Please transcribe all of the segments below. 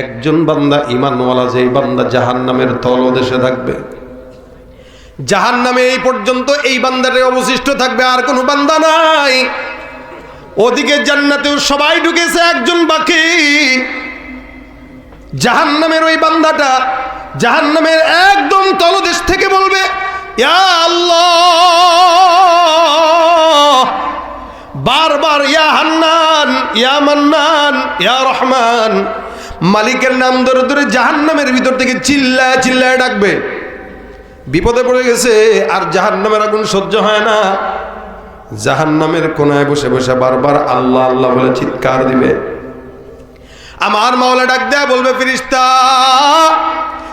একজন বান্দা ইমানওয়ালা যেই বান্দা জাহান নামের তলদেশে থাকবে। জাহান নামে এই পর্যন্ত এই বান্দারে অবশিষ্ট থাকবে আর কোনো বান্দা নাই। ওদিকে জান্নাতেও সবাই ঢুকেছে, একজন বাকি। জাহান নামের ওই বান্দাটা জাহান নামের একদম তলদেশ থেকে বলবে, ইয়া আল্লাহ, বারবার ইয়া হান্নান, ইয়া মান্নান, ইয়া রহমান মালিকের নাম ধরে ধরে জাহান্নামের ভিতর থেকে চিল্লায় চিল্লায় ডাকবে। বিপদে পড়ে গেছে আর জাহান্নামের আগুন সহ্য হয় না। জাহান্নামের কোনায় বসে বসে বারবার আল্লাহ আল্লাহ বলে চিৎকার দিবে। আমার মাওলা ডাক দেয়া বলবে ফিরিস্তা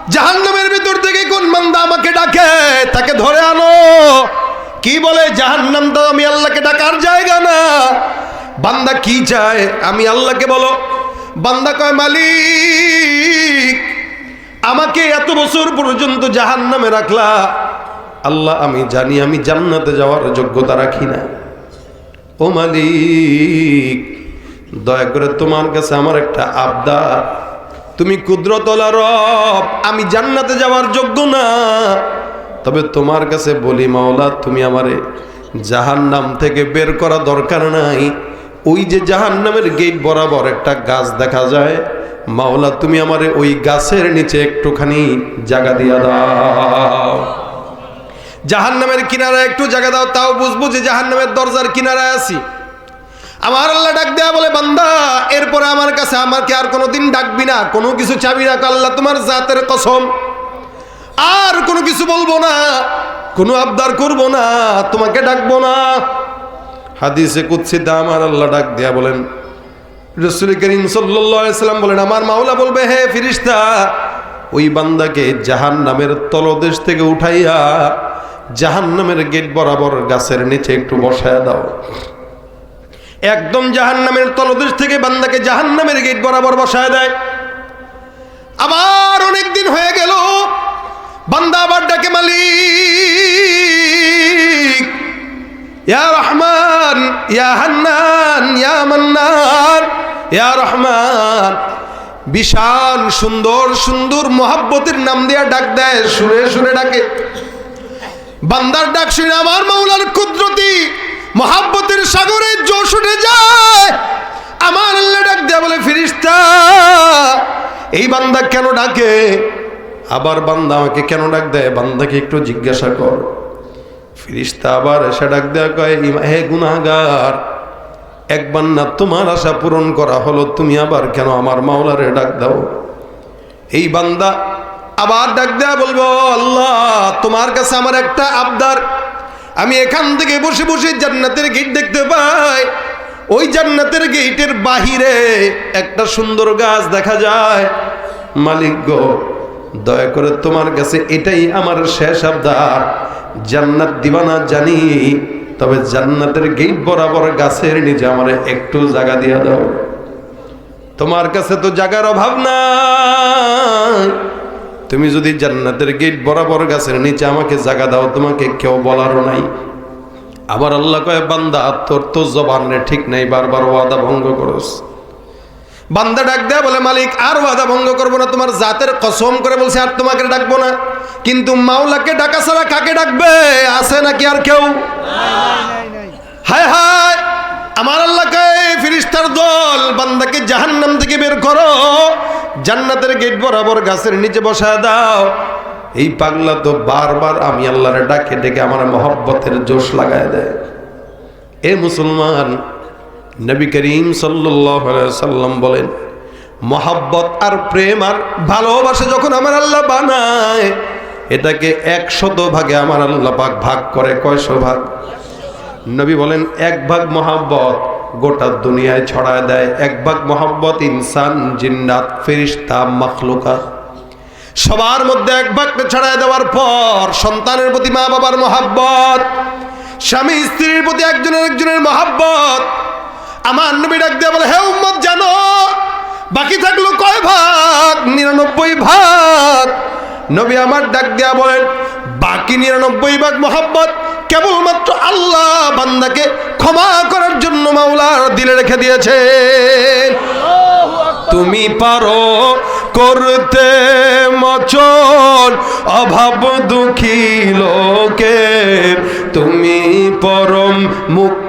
জাহান্নামের ভিতর থেকে কোন বান্দা আমাকে ডাকে? তাকে ধরে আনো। কি বলে, জাহান্নাম তো আমি আল্লাহকে ডাকার জায়গা না। বান্দা কি চায়, আমি আল্লাহকে বলো। বান্দা কয়, মালিক, আমাকে এত বছর পর্যন্ত জাহান নামে রাখলা। আল্লাহ, আমি জানি আমি জান্নাতে যাওয়ার যোগ্যতা রাখি না। ও মালিক, দয়া করে তোমার কাছে আমার একটা আবদা। তুমি কুদরতলা রব, আমি জান্নাতে যাওয়ার যোগ্য না। তবে তোমার কাছে বলি, মাওলা, তুমি আমারে জাহান নাম থেকে বের করা দরকার নাই। ওই যে জাহান নামের গেট বরাবর একটা গাছ দেখা যায়। মাওলা, তুমি আমারে ওই গাছের নিচে একটুখানি জায়গা দিয়া দাও। জাহান নামের কিনারায় একটু জায়গা দাও, তাও বুঝব যে জাহান নামের দরজার কিনারায় আছি। আমার আল্লাহ ডাক দেয়া বলে, বান্দা, এরপরে আমার কাছে আমাকে আর কোনোদিন ডাকবি না। কোনো কিছু চাবি না আল্লাহ তোমার জাতের কসম। আর কোনো কিছু বলব না, কোনো আবদার করব না, তোমাকে ডাকবো না। হাদিসে কুৎসিতে আমার আল্লাহ ডাক দেয়া বলেন, রসুল করিম সাল্লাম বলেন, আমার মাওলা বলবে, হে ফিরিস্তা, ওই বান্দাকে জাহান নামের তলদেশ থেকে উঠাইয়া জাহান নামের গেট বরাবর গাছের নিচে একটু বসায় দাও। একদম জাহান নামের তলদেশ থেকে বান্দাকে জাহান নামের গেট বরাবর বসায় দেয়। আবার অনেক দিন হয়ে গেল, বান্দা আবার ডাকে, মালিক, ইয়া রহমান ইয়া হান্নান, ইয়া মান্নান, ইয়া রহমান। বিশাল, সুন্দর সুন্দর মোহাব্বতের নাম দিয়া ডাক দেয় সুরে সুরে ডাকে। বান্দার ডাক শুনে আমার মাওলার কুদরতি মোহাব্বতের সাগরে জোশ উঠে যায়। আমার আল্লাহ ডাক দেয়া বলে, ফিরিস্তা, এই বান্দা কেন ডাকে? আবার বান্দা আমাকে কেন ডাক দেয়? বান্দাকে একটু জিজ্ঞাসা কর। ফিরিস্তা আবার এসে ডাক দেয়া কয়, "ইমা- হে গুনাগার একবার না তোমার আশা পূরণ করা হলো, তুমি আবার কেন আমার মাওলারে ডাক দাও? এই বান্দা আবার ডাক দেয়া বলব, আল্লাহ, তোমার কাছে আমার একটা আবদার। আমি এখান থেকে বসে বসে জান্নাতের গেট দেখতে পাই। ওই জান্নাতের গেটের বাহিরে একটা সুন্দর গাছ দেখা যায়। মালিক গো দয়া করে তোমার কাছে এটাই আমার শেষ আবদার। জান্নাত দিবানা জানি, তবে জান্নাতের গেট বরাবর গাছের নিচে আমার একটু জায়গা দিয়া দাও। তোমার কাছে তো জায়গার অভাব নাই। তুমি যদি জান্নাতের গেট বরাবর গাছের নিচে আমাকে জায়গা দাও, তোমাকে কেউ বলারও নাই। আবার আল্লাহ কয়, বান্দা, তোর তো জবানে ঠিক নাই, বারবার ওয়াদা ভঙ্গ করস। বান্দা ডাক দেয়া বলে, মালিক, আর ওয়াদা ভঙ্গ করব না। তোমার জাতের কসম করে বলছে, আর তোমাকে ডাকবো না। কিন্তু মাওলাকে ডাকা ছাড়া কাকে ডাকবে? আছে নাকি আর কেউ? হায় হায়, আমার আল্লাহকে ফিরিস্তার দল, বান্দাকে জাহান্নাম থেকে বের করো। জান্নাতের গেট বরাবর গাছের নিচে বসা দাও। এই পাগলা তো বারবার আমি আল্লাহরে ডাকে, ডেকে আমার মহব্বতের জোশ লাগায় দেয়। এ মুসলমান নবী করিম সাল্লাম বলেন, মহাব্বত আর প্রেম আর ভালোবাসা যখন আমার আল্লাহ বানায়, এটাকে একশত ভাগে আমার আল্লাহ পাক ভাগ করে কয়শো ভাগ? নবী বলেন, এক ভাগ মহাব্বত গোটা দুনিয়ায় ছড়ায় দেয়, এক ভাগ মহাব্বত ইনসান, জিন্নাত, ফেরিস্তা মখলুকা সবার মধ্যে এক ভাগ ছড়ায় দেওয়ার পর সন্তানের প্রতি মা বাবার মহাব্বত স্বামী স্ত্রীর প্রতি একজনের একজনের মহাব্বত আমার নবী ডাক দিয়ে বলে, হে উম্মত, জানো? বাকি থাকল কয় ভাগ? নিরানব্বই ভাগ। নবী আমার ডাক দেয়া বলেন, বাকি নিরানব্বই ভাগ মহাব্বত কেবলমাত্র আল্লাহ বান্দাকে ক্ষমা করার জন্য মাওলার দিলে রেখে দিয়েছে তুমি পারো করতে মচন, অভাব দুঃখী লোকের। তুমি পরম মুক্তি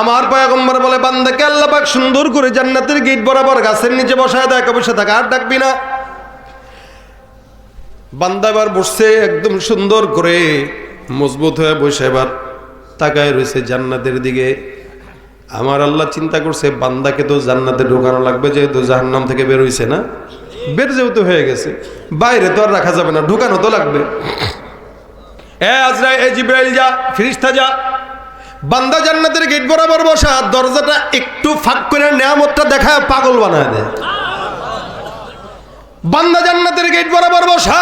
আমার পয়গম্বর বলে, বান্দাকে আল্লাহ পাক সুন্দর করে জান্নাতের গেট বরাবর গাছের নিচে বসায় দেয় বসে থাকে আর ডাকবি না। বান্দা এবার বসছে একদম সুন্দর করে, মজবুত হয়ে বসে এবার তাকায় রয়েছে জান্নাতের দিকে। আমার আল্লাহ চিন্তা করছে, বান্দাকে তো জান্নাতে ঢোকানো লাগবে, যেহেতু জাহান্নাম থেকে বের হইছে না। বের যেহেতু হয়ে গেছে, বাইরে তো আর রাখা যাবে না, ঢুকানো তো লাগবে। এ আজরা এ জিব্রাইল যা, ফিরিস্তা যা বান্দা জান্নাতের গেট বরাবর বসা, দরজাটা একটু ফাঁক করে নেয়ামতটা দেখায় পাগল বানায় দেয়। বান্দা জান্নাতের গেট বরাবর বসা।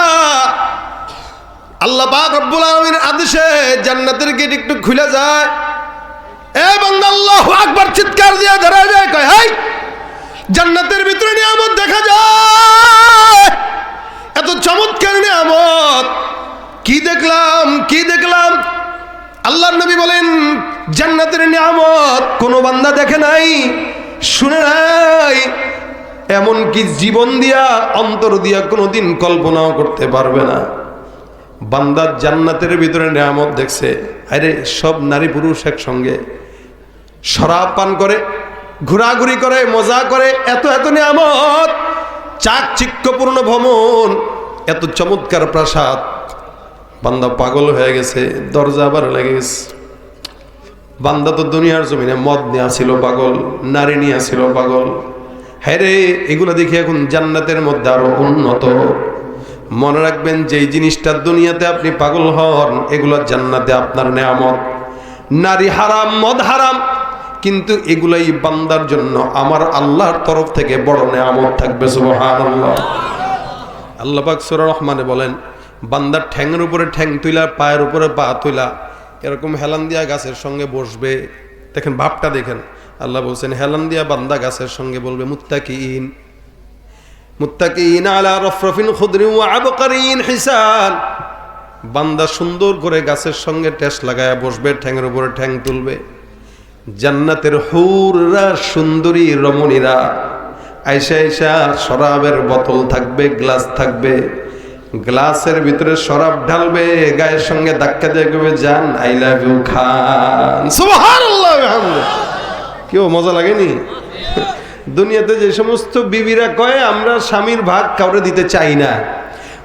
আল্লাহ পাক রব্বুল আলামিনের আদেশে জান্নাতের গেট একটু খুলে যায়। এ বান্দা আল্লাহু আকবার চিৎকার দিয়ে ধরা যায়, কয়, হাই, জান্নাতের ভিতরে নিয়ামত দেখা যায়। এত চমৎকার নিয়ামত। কি দেখলাম কি দেখলাম? আল্লাহ নবী বলেন জান্নাতের নিয়ামত কোনো বান্দা দেখে নাই, শুনে নাই, এমনকি জীবন দিয়া, অন্তর দিয়া কোনোদিন কল্পনাও করতে পারবে না। বান্দার জান্নাতের ভিতরে নিয়ামত দেখছে, আরে সব নারী পুরুষ একসঙ্গে শরাব পান করে, ঘোরাঘুরি করে, মজা করে, এত এত নিয়ামত, চাকচিক্যপূর্ণ ভ্রমণ, এত চমৎকার প্রাসাদ। বান্দা পাগল হয়ে গেছে, দরজা আবার লেগে গেছে। বান্দা তো দুনিয়ার জমিনে মদ নেওয়া ছিল, পাগল, নারী নিয়ে ছিল, পাগল। হ্যাঁ এগুলো দেখি এখন জান্নাতের মধ্যে আরও উন্নত। মনে রাখবেন, যেই জিনিসটা দুনিয়াতে আপনি পাগল হন, এগুলো জান্নাতে আপনার নেয়ামত। নারী হারাম, মদ হারাম, কিন্তু এগুলাই বান্দার জন্য আমার আল্লাহর তরফ থেকে বড় নেয়ামত থাকবে, সুবহানাল্লাহ। আল্লাহ পাক সূরা রহমানে বলেন বান্দার ঠ্যাংয়ের উপরে ঠ্যাং তুইলা, পায়ের উপরে পা তুইলা এরকম হেলান দিয়া গাছের সঙ্গে বসবে। দেখেন, ভাবটা দেখেন। আল্লাহ বলছেন হেলান দিয়া বান্দা গাছের সঙ্গে বলবে, মুত্তাকিন মুত্তাকিন আলা রফরফিন খুদরি ওয়া আবকারিন হিসান। বান্দা সুন্দর করে গাছের সঙ্গে টেস লাগায়া বসবে ঠ্যাংয়ের উপরে ঠ্যাং তুলবে। জান্নাতের হুররা, সুন্দরী রমণীরা, আইসা আইসা শরাবের বোতল থাকবে, গ্লাস থাকবে। গ্লাসের ভিতরে শরাব ঢালবে গায়ের সঙ্গে ধাক্কা দিয়ে কবে যান আই লাভ ইউ খান। কেউ মজা লাগেনি? দুনিয়াতে যে সমস্ত বিবিরা কয় আমরা স্বামীর ভাগ কাউরে দিতে চাই না।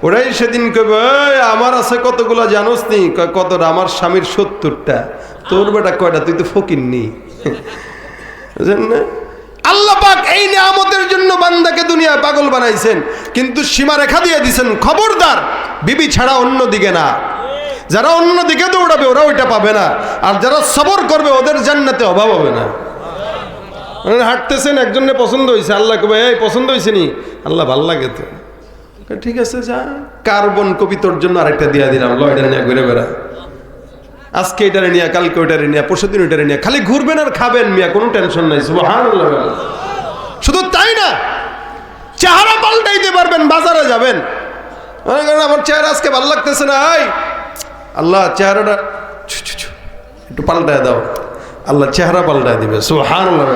ওরাই সেদিন কবে "এই, আমার আছে কতগুলো জানোস নি? কতটা আমার স্বামীর সত্তরটা। তোর বেটা কয়টা? তুই তো ফকির নি। না? আল্লাহ পাক এই নিয়ামতের জন্য বান্দাকে দুনিয়া পাগল বানাইছেন, কিন্তু সীমা রেখা দিয়ে দিছেন, খবরদার, বিবি ছাড়া অন্য দিকে না। যারা অন্য দিকে দৌড়াবে, ওরা ওইটা পাবে না। আর যারা সবর করবে, ওদের জান্নাতে অভাব হবে না। হাঁটতেছেন একজনে পছন্দ হয়েছে আল্লাহ কবে এই, পছন্দ হয়েছে নি? আল্লাহ ভালো লাগে তো। ঠিক আছে, যা। কার্বন কপি তোর জন্য আরেকটা দিয়া দিলাম লয়টা নিয়ে ঘুরে বেড়া। আজকে এটারে নিয়ে, কালকে ওইটারে নিয়ে পরশু দিন ওইটারে নিয়ে। খালি ঘুরবেন আর খাবেন মিয়া, কোনো টেনশন নাই শুধু তাই না, চেহারা পাল্টাইতে পারবেন, বাজারে যাবেন। মনে করেন আমার চেহারা আজকে ভালো লাগতেছে না, এই। আল্লাহ, চেহারাটা একটু পাল্টায় দাও। আল্লাহ চেহারা পাল্টায় দিবে, সুবহানাল্লাহ।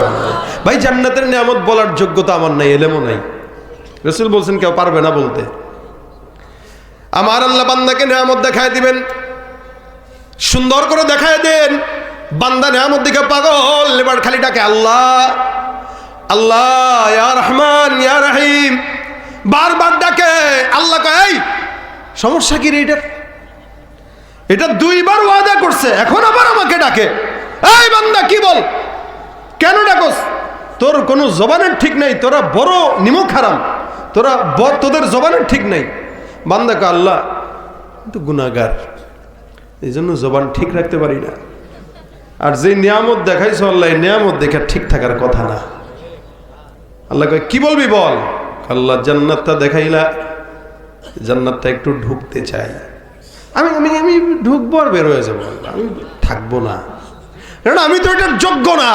ভাই, জান্নাতের নিয়ামত বলার যোগ্যতা আমার নাই, এলেমও নাই। রসুল বলছেন, কেউ পারবে না বলতে। আমার আল্লাহ বান্দাকে নিয়ামত দেখায় দিবেন। সুন্দর করে দেখায় দেন। বান্দা নিয়ামত দিকে পাগল, এবার খালি ডাকে, আল্লাহ আল্লাহ, ইয়া রহমান, ইয়া রহিম। বারবার ডাকে সমস্যা কি রে এটার এটা দুইবার ওয়াদা করছে, এখন আবার আমাকে ডাকে, এই বান্দা, কি বল? কেন ডাকস? তোর কোনো জবানের ঠিক নাই, তোরা বড় নিমক হারাম, তোরা তোদের জবানের ঠিক নাই। বান্দাকে আল্লাহ, কিন্তু গুণাগার এই জন্য জবান ঠিক রাখতে পারি না। আর যে নিয়ামত দেখাইছো আল্লাহ নিয়ামত দেখে ঠিক থাকার কথা না। আল্লাহ কি বলবি বল? আল্লাহ জান্নাতটা দেখাইলা, জান্নাতটা একটু ঢুকতে চাই। আমি আমি আমি ঢুকবো আর বের হয়ে যাব আমি থাকব না। কারণ আমি তো এটার যোগ্য না।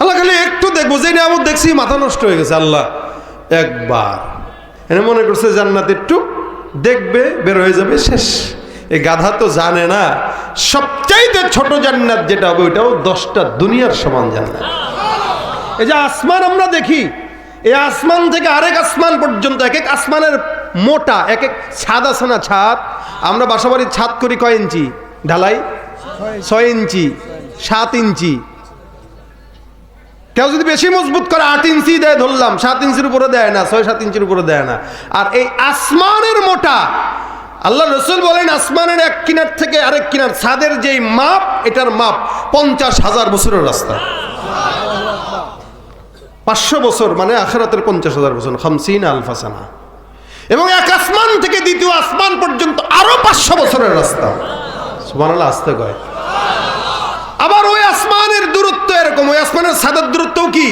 আল্লাহ খালি একটু দেখব, যে নিয়ামত দেখছি মাথা নষ্ট হয়ে গেছে আল্লাহ, একবার। এনে মনে করছে জান্নাত একটু দেখবে, বের হয়ে যাবে, শেষ। এই গাধা তো জানে না। সবচাইতে ছোট জান্নাত যেটা হবে ওইটাও দশটা দুনিয়ার সমান জান্নাত। এই যে আসমান আমরা দেখি, এই আসমান থেকে আরেক আসমান পর্যন্ত এক এক আসমানের মোটা, এক এক ছাদ আছে না ছাদ? আমরা বাসাবাড়ির ছাদ করি কয় ইঞ্চি? ঢালাই? ছয় ইঞ্চি, সাত ইঞ্চি। কেউ যদি বেশি মজবুত করে আট ইঞ্চি দেয় ধরলাম, সাত ইঞ্চির উপরে দেয় না, ছয় সাত ইঞ্চির উপরে দেয় না। আর এই আসমানের মোটা আল্লাহ রসুল বলেন, আসমানের এক কিনার থেকে আরেক কিনার, ছাদের যেই মাপ, এটার মাপ পঞ্চাশ হাজার বছরের রাস্তা। পাঁচশো বছর মানে আখেরাতের পঞ্চাশ হাজার বছর, খামসিন আলফাসানা। এবং এক আসমান থেকে দ্বিতীয় আসমান পর্যন্ত আরও পাঁচশো বছরের রাস্তা। সুবহানাল্লাহ, আসতে কয়। আবার ওই আসমানের দূরত্ব এরকম, ওই আসমানের সাদের দূরত্বও কি?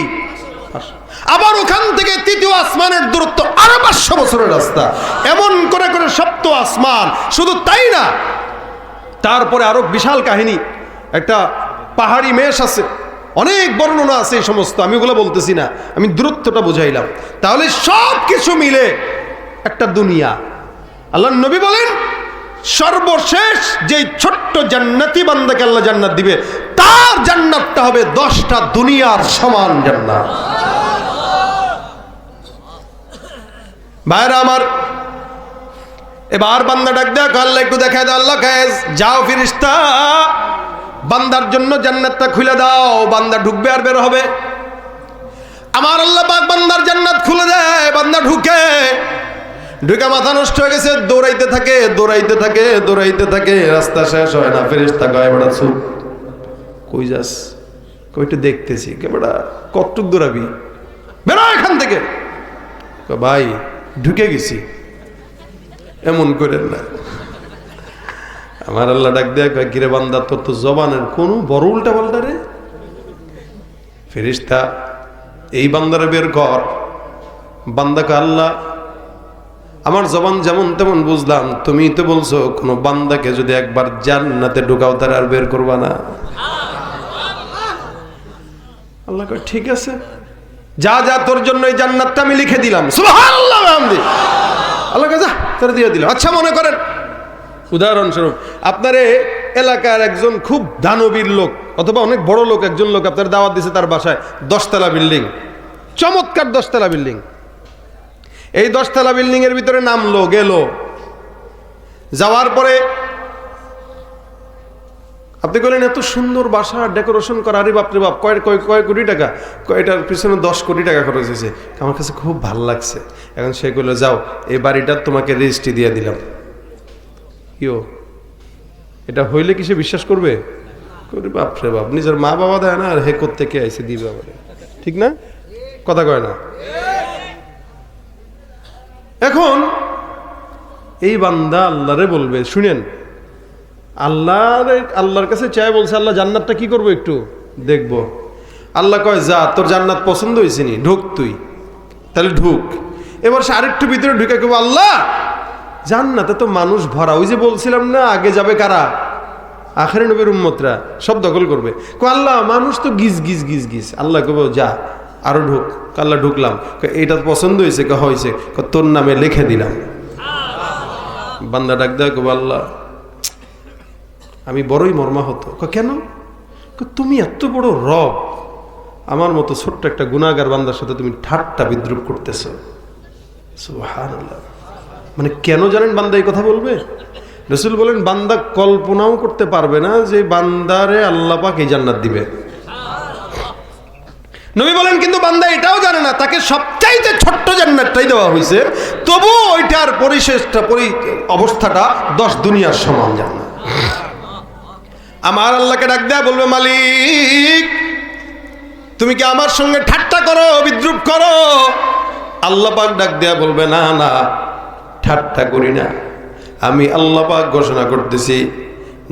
আবার ওখান থেকে তৃতীয় আসমানের দূরত্ব আরও পাঁচশো বছরের রাস্তা। এমন করে করে সপ্ত আসমান। শুধু তাই না, তারপরে আরও বিশাল কাহিনী। একটা পাহাড়ি মেষ আছে। অনেক বর্ণনা আছে এই সমস্ত, আমি ওগুলো বলতেছি না। আমি দূরত্বটা বুঝাইলাম। তাহলে সব কিছু মিলে একটা দুনিয়া। আল্লাহ নবী বলেন, সর্বশেষ যে ছোট্ট জান্নাতি বান্দাকে আল্লাহ জান্নাত দিবে, তার জান্নাতটা হবে দশটা দুনিয়ার সমান জান্নাত। ভাইরা আমার, এবার বান্দা ডাক দেখ, আল্লাহ একটু দেখা দাও, আল্লাহ খায়েস যাও ফিরিস্তা, বান্দার জন্য জান্নাতটা খুলে দাও, বান্দা ঢুকবে আর বের হবে। আমার আল্লাহ পাক বান্দার জান্নাত খুলে দেয়, বান্দা ঢুকে ঢুকে মাথা নষ্ট হয়ে গেছে, দৌড়াইতে থাকে দৌড়াইতে থাকে দৌড়াইতে থাকে, রাস্তা শেষ হয় না, ফেরিস্তা কয় বেড়া চুপ। কই যাস? কইটা দেখতেছি কে বেড়া কতটুক দৌড়াবি বেরো এখান থেকে। ভাই ঢুকে গেছি। এমন করেন না। আমার আল্লাহ ডাক দেয়া কয়, কিরে বান্দা, তোর তো জবানের কোনো বড় উল্টা পাল্টা রে? ফেরিস্তা এই বান্দারে বের কর। বান্দাকে আল্লাহ, আমার জবান যেমন তেমন বুঝলাম, তুমি তো বলছো, কোনো বান্দাকে যদি একবার জান্নাতে ঢুকাও, তার আর বের করবা না। আল্লাহ ঠিক আছে। যা যা, তোর জন্য এই জান্নাতটা আমি লিখে দিলাম। আল্লাহ তোর দিয়ে দিলাম। আচ্ছা মনে করেন, উদাহরণস্বরূপ, আপনার এলাকার একজন খুব দানবীর লোক, অথবা অনেক বড় লোক, একজন লোক আপনার দাওয়াত দিছে তার বাসায়, দশতলা বিল্ডিং। চমৎকার দশতলা বিল্ডিং। এই দশতলা বিল্ডিং এর ভিতরে নামলো, গেল। যাওয়ার পরে আপনি বললেন এত সুন্দর বাসা ডেকোরেশন করা, আরে বাপরে বাপ, কয় কয় কয় কোটি টাকা? কয়, এটার পিছনে দশ কোটি টাকা খরচ হয়েছে। আমার কাছে খুব ভালো লাগছে। এখন সে বলল যাও, এই বাড়িটা তোমাকে রেজিস্ট্রি দিয়ে দিলাম। কিও এটা হইলে কি সে বিশ্বাস করবে? করে বাপরে বাপ, নিজের মা বাবা দেয় না, আর হে করতে থেকে আইসে দিবে আবার? ঠিক না? কথা কয় না? এখন এই বান্দা আল্লাহরে বলবে, শুনেন আল্লাহর আল্লাহর কাছে চাই বলছে, আল্লাহ জান্নাতটা কি করব একটু? দেখব। আল্লাহ কয়, যা, তোর জান্নাত পছন্দ হয়েছে নি, ঢুক তুই। তাহলে ঢুক। এবার সে আরেকটু ভিতরে ঢুকে কেবো আল্লাহ, জান্নাতে তো মানুষ ভরা। ওই যে বলছিলাম না, আগে যাবে কারা? আখের নবীর উম্মতরা, সব দখল করবে। কো আল্লাহ, মানুষ তো গিজ গিজ গিজ গিজ। আল্লাহ কেবো যা, আরও ঢুক। আল্লাহ, ঢুকলাম। এইটা পছন্দ হয়েছে। কে হয়েছে। তোর নামে লিখে দিলাম। বান্দা ডাক দেয় কেবো আল্লাহ আমি বড়ই মর্মাহত। কেন? তুমি এত বড় রব। আমার মতো ছোট্ট একটা গুণাগার বান্দার সাথে তুমি ঠাট্টা বিদ্রুপ করতেছ। মানে কেন জানেন বান্দা এই কথা বলবে? রসুল বলেন, বান্দা কল্পনাও করতে পারবে না যে বান্দারে আল্লাহ পাক এই জান্নাত দিবে। নবী বলেন, কিন্তু বান্দা এটাও জানে না, তাকে সবচাইতে ছোট্ট জান্নাতটাই দেওয়া হয়েছে তবুও ওইটার পরিশেষটা, পরি অবস্থাটা দশ দুনিয়ার সমান জান্নাত। আমার আল্লাহকে ডাক দেয়া বলবে, মালিক, তুমি কি আমার সঙ্গে ঠাট্টা করো, বিদ্রুপ করো? আল্লাহ পাক ডাক দেয়া বলবে, না না, ঠাট্টা করি না। আমি আল্লাহ পাক ঘোষণা করতেছি,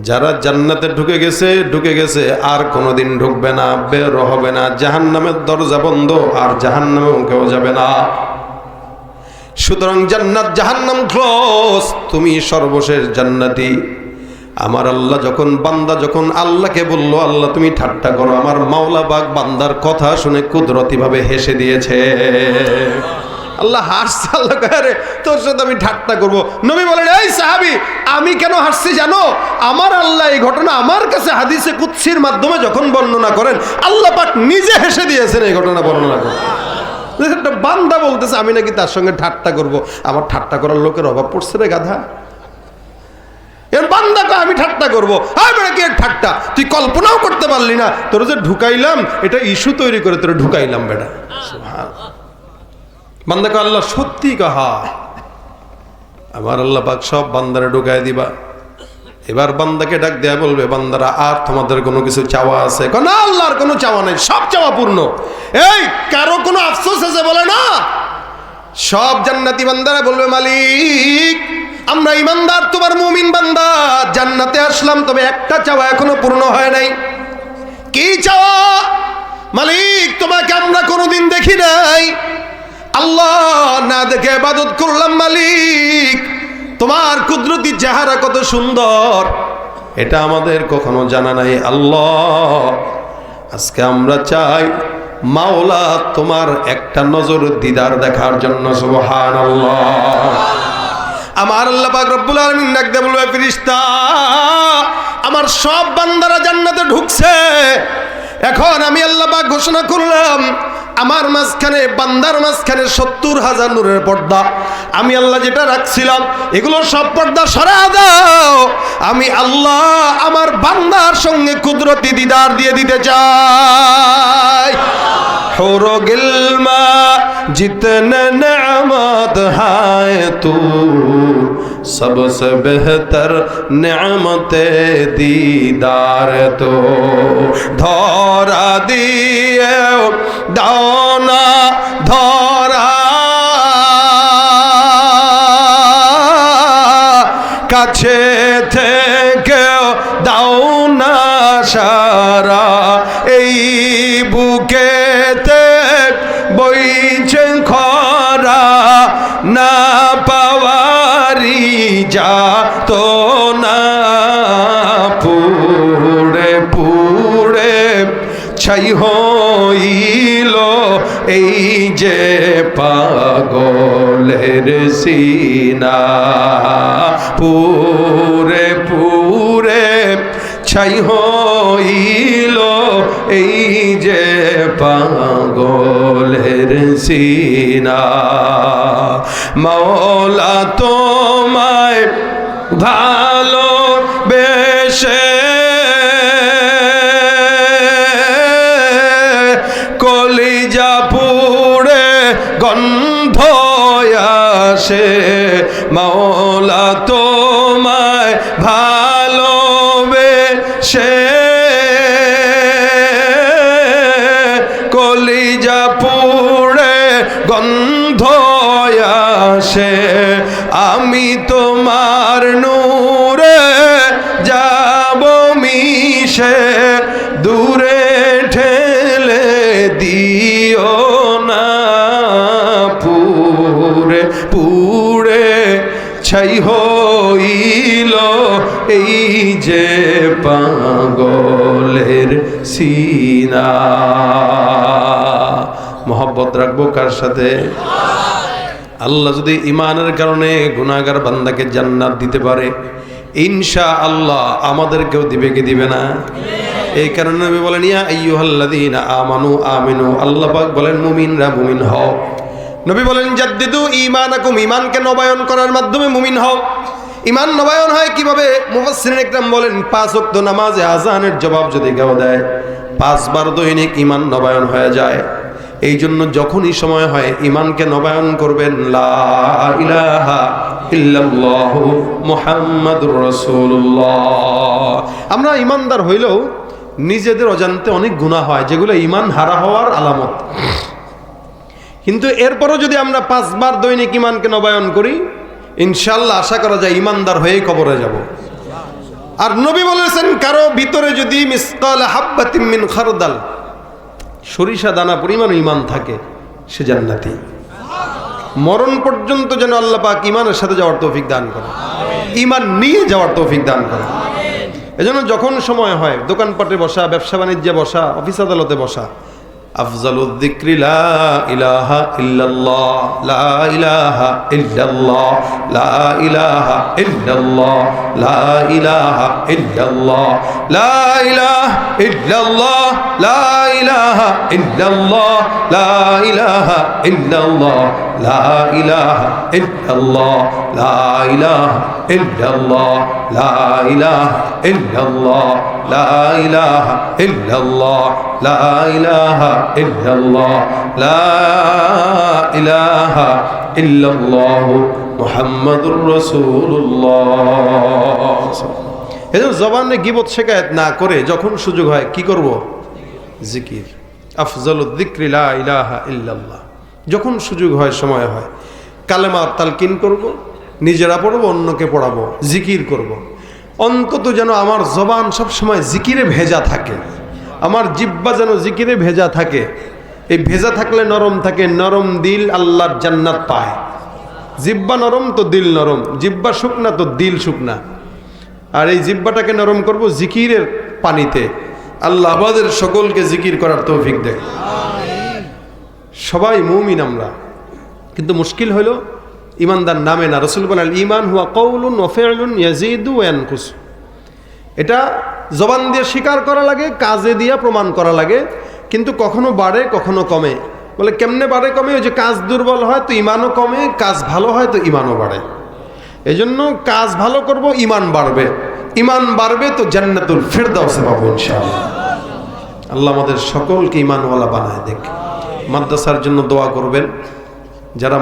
যারা জান্নাতে ঢুকে গেছে ঢুকে গেছে, আর কোনোদিন ঢুকবে না, বের হবে না। জাহান্নামের দরজা বন্ধ, আর জাহান্নামেও কেউ যাবে না। সুতরাং জান্নাত জাহান্নাম ক্লোজ তুমি সর্বশেষ জান্নাতি। আমার আল্লাহ যখন বান্দা যখন আল্লাহকে বলল আল্লাহ তুমি ঠাট্টা করো। আমার মাওলা বাগ বান্দার কথা শুনে কুদরতিভাবে হেসে দিয়েছে। আল্লাহ হাসছে আল্লাহ কয়, তোর সাথে আমি ঠাট্টা করব। নবী বলেন এই সাহাবি আমি কেন হাসছি জানো? আমার আল্লাহ এই ঘটনা আমার কাছে হাদিসে কুৎসির মাধ্যমে যখন বর্ণনা করেন আল্লাহ পাক নিজে হেসে দিয়েছেন এই ঘটনা বর্ণনা করেন একটা বান্দা বলতেছে আমি নাকি তার সঙ্গে ঠাট্টা করব। আমার ঠাট্টা করার লোকের অভাব পড়ছে রে গাধা। এর বান্দাকে আমি ঠাট্টা করব। এর ঠাট্টা? তুই কল্পনাও করতে পারলি না। তোর যে ঢুকাইলাম, এটা ইস্যু তৈরি করে তোর ঢুকাইলাম বেটা বান্দাকে আল্লাহ, সত্যি কাহা। আমার আল্লাহ পাক সব বান্দারে ঢুকাই দিবা। এবার বান্দাকে ডাক দেয়া বলবে, বান্দারা, আর তোমাদের কোনো কিছু চাওয়া আছে? না, আল্লাহর কোনো চাওয়া নেই, সব চাওয়া পূর্ণ। এই, কারও কোনো আফসোস আছে বলে না? সব জান্নাতি বান্দারা বলবে, মালিক আমরা ইমানদার, তোমার মুমিন বান্দা। জান্নাতে আসলাম, তবে একটা চাওয়া এখনও পূর্ণ হয় নাই। কি চাওয়া? মালিক, তোমাকে আমরা কোনোদিন দেখি নাই। আল্লাহ না দেখে ইবাদত করলাম, মালিক। তোমার কুদরতি চেহারা কত সুন্দর। এটা আমাদের কখনো জানা নাই, আল্লাহ। আজকে আমরা চাই, মাওলা তোমার একটা নজর দিদার দেখার জন্য সুবহান আমার আল্লাহ পাক রব্বুল আলমিন ডাকতে বলবে ফিরিস্তা আমার সব বান্দারা জান্নাতে ঢুকছে। এখন আমি আল্লাহ পাক ঘোষণা করলাম, আমার মাঝখানে, বান্দার মাঝখানে সত্তর হাজার নূরের পর্দা। আমি আল্লাহ যেটা রাখছিলাম, এগুলো সব পর্দা সরা দাও। আমি আল্লাহ আমার বান্দার সঙ্গে কুদরতি দিদার দিয়ে দিতে চাই। হরো গেলমা जितने नमत है तू, सबसे बेहतर नमत दीदार तो। धोरा दिए, दौना धोरा। कछे थे के दौना शरा ए बुके ছাই হইল এই যে পাগলের সিনা। পুরে পুরে ছাই হইল এই যে পাগলের সিনা। মৌলা তোমায় ভালো বেশে গন্ধ আসে, আমি তোমার নূরে যাব মিশে, দূরে ঠেলে দিও না পুরে, পুড়ে ছাই হইল এই যে পাগলের সিনা। মোহব্বত রাখব কার সাথে? আল্লাহ যদি ইমানের কারণে গুনাহগার বান্দাকে জান্নাত দিতে পারে ইনশা আল্লাহ আমাদেরকেও দিবে কি দিবে না? এই কারণে নবী বলেন, ইয়া আইয়ুহাল্লাযীনা আমানু আমিনু। আল্লাহ পাক বলেন, মুমিনরা মুমিন হও। নবী বলেন, জাদ্দিদু ঈমানাকুম। ঈমানকে নবায়ন করার মাধ্যমে মুমিন হও। ঈমান নবায়ন হয় কীভাবে? মুফাসসিরিন একরাম বলেন, পাঁচ ওয়াক্ত নামাজে আজানের জবাব যদি কেউ দেয়, পাঁচবার দৈনিক ঈমান নবায়ন হয়ে যায়। এই জন্য যখনই সময় হয় ইমানকে নবায়ন করবেন আমরা ইমানদার হইলেও নিজেদের অজান্তে অনেক গুনাহ হয়, যেগুলো ইমান হারা হওয়ার আলামত। কিন্তু এরপরও যদি আমরা পাঁচবার দৈনিক ইমানকে নবায়ন করি ইনশাল্লাহ আশা করা যায় ইমানদার হয়েই কবরে যাব। আর নবী বলেছেন, কারও ভিতরে যদি মিসকাল হাব্বাতিম মিন খারদাল সরিষা দানা পরিমাণ ইমান থাকে সে জান্নাতি। মরণ পর্যন্ত যেন আল্লাহ পাক ইমানের সাথে যাওয়ার তৌফিক দান করে ইমান নিয়ে যাওয়ার তৌফিক দান করে এজন্য যখন সময় হয় দোকানপাটে বসা ব্যবসা বাণিজ্যে বসা অফিস আদালতে বসা আফজালুদ যিকরি লা ইলাহা ইল্লাল্লাহ লা ইলাহা ইল্লাল্লাহ লা ইলাহা ইল্লাল্লাহ লা ইলাহা ইল্লাল্লাহ লা ইলাহা ইল্লাল্লাহ লা ইলাহা ইল্লাল্লাহ লা ইলাহা ইল্লাল্লাহ লা ইলাহা লা লা লা ইলাহা লা লা ইলাহা জবানে গিবত শেখায়ত না করে যখন সুযোগ হয় কি করব? জিকির। আফজল ইলাহা ইল্লাল্লাহ। যখন সুযোগ হয়, সময় হয়। কালেমা তালকিন করব, নিজেরা পড়ব, অন্যকে পড়াবো, জিকির করব। অন্তত যেন আমার জবান সব সময় জিকিরে ভেজা থাকে। আমার জিব্বা যেন জিকিরে ভেজা থাকে। এই ভেজা থাকলে নরম থাকে, নরম দিল আল্লাহর জান্নাত পায়। জিব্বা নরম তো দিল নরম, জিব্বা শুকনা তো দিল শুকনা। আর এই জিব্বাটাকে নরম করব জিকিরের পানিতে। আল্লাহ আমাদের সকলকে জিকির করার তৌফিক দেয়। সবাই মুমিন আমরা। কিন্তু মুশকিল হলো, ইমানদার নামে না। রসুল বলেন ইমান হুয়া কৌলুন ওফেলুন ইয়াজিদু ওয়ানকুস এটা জবান দিয়ে স্বীকার করা লাগে, কাজে দিয়া প্রমাণ করা লাগে, কিন্তু কখনো বাড়ে, কখনো কমে। বলে, কেমনে বাড়ে, কমে? ওই যে কাজ দুর্বল হয় তো ইমানও কমে, কাজ ভালো হয় তো ইমানও বাড়ে। এই জন্য কাজ ভালো করব ইমান বাড়বে। ইমান বাড়বে তো জান্নাতুল ফেরদাউসে পাবো ইনশাআল্লাহ। আল্লাহ আমাদের সকলকে ইমানওয়ালা বানায় দেখ। মাদ্রাসার জন্য দোয়া করবেন। যারা